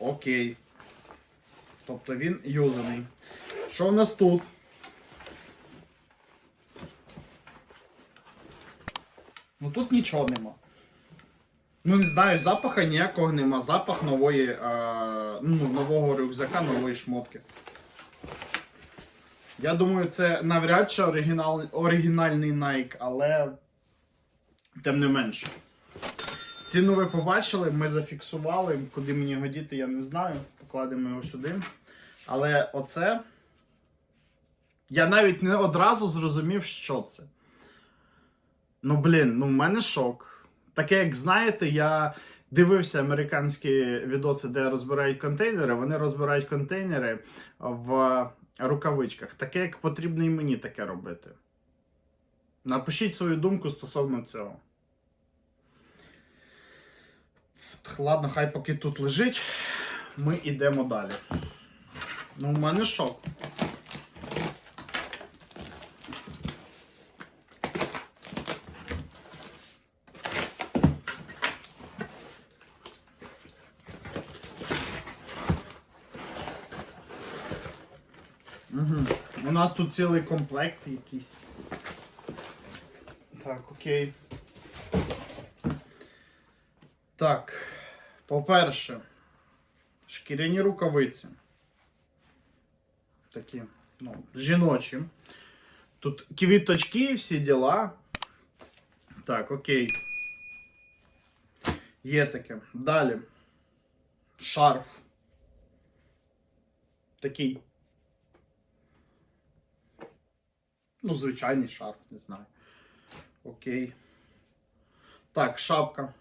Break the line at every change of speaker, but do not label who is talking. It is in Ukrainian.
Окей. Тобто він юзаний. Що в нас тут? Ну тут нічого нема. Ну не знаю, запаха ніякого нема. Запах нової, е, ну, нового рюкзака, нової шмотки. Я думаю, це навряд чи оригінал, оригінальний Nike, але тим не менше. Ціну ви побачили, ми зафіксували. Куди мені його діти, я не знаю. Покладемо його сюди. Але оце. Я навіть не одразу зрозумів, що це. Ну, блін, ну в мене шок. Таке, як знаєте, я дивився американські відоси, де розбирають контейнери. Вони розбирають контейнери в рукавичках. Таке, як потрібно і мені таке робити. Напишіть свою думку стосовно цього. Ладно, хай поки тут лежить. Ми йдемо далі. Ну, у мене шок. У нас тут цілий комплект якийсь. Так, окей. Так. По-перше, шкіряні рукавиці. Такі, ну, жіночі. Тут квіточки, всі діла. Так, окей. Є таке. Далі. Шарф. Такий. Ну, звичайний шарф, не знаю. Окей. Так, шапка.